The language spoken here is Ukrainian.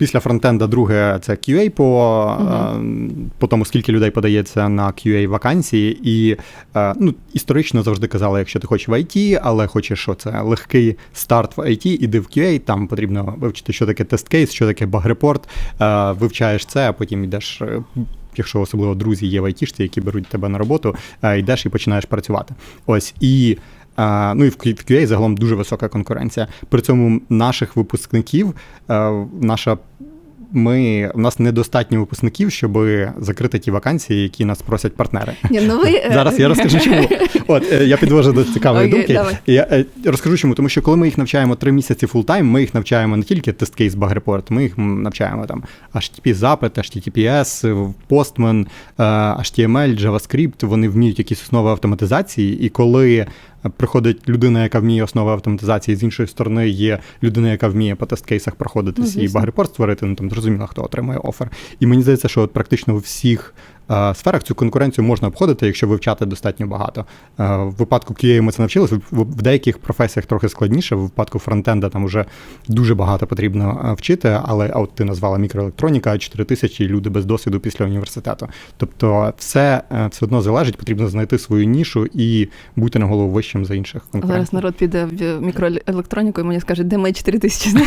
Після фронтенда друге це QA по, е, по тому, скільки людей подається на QA вакансії. І е, ну, історично завжди казали, якщо ти хочеш в IT, але хочеш, що це легкий старт в IT, іди в QA, там потрібно вивчити, що таке тест-кейс, що таке баг-репорт, е, вивчаєш це, а потім йдеш. Якщо особливо друзі є в айтішці, які беруть тебе на роботу, йдеш і починаєш працювати. Ось і ну і в QA загалом дуже висока конкуренція. При цьому наших випускників, е, наша ми у нас недостатньо випускників, щоб закрити ті вакансії, які нас просять партнери. Ні, ну ви... е, Зараз я розкажу, чому. От е, я підвожу до цікавої Окей, думки. давай. Я е, розкажу чому, тому що коли ми їх навчаємо три місяці фултайм, ми їх навчаємо не тільки тест-кейс баг-репорт, ми їх навчаємо там HTTP запит, HTTPS, е, Postman, е, HTML, JavaScript, вони вміють якісь основи автоматизації, і коли е, приходить людина, яка вміє основи автоматизації, з іншої сторони є людина, яка вміє по тест-кейсах проходитись Ну, і багрепорт створити, ну там зрозуміло, хто отримує офер. І мені здається, що от практично у всіх сферах цю конкуренцію можна обходити, якщо вивчати достатньо багато. Е, в випадку QA ми це навчилися, в, деяких професіях трохи складніше, в випадку фронтенда там вже дуже багато потрібно е, вчити, але а от ти назвала мікроелектроніка, 4 тисячі люди без досвіду після університету. Тобто все, е, все одно залежить, потрібно знайти свою нішу і бути на голову вищим за інших конкурентів. Зараз народ піде в мікроелектроніку і мені скаже, де мої 4 тисячі?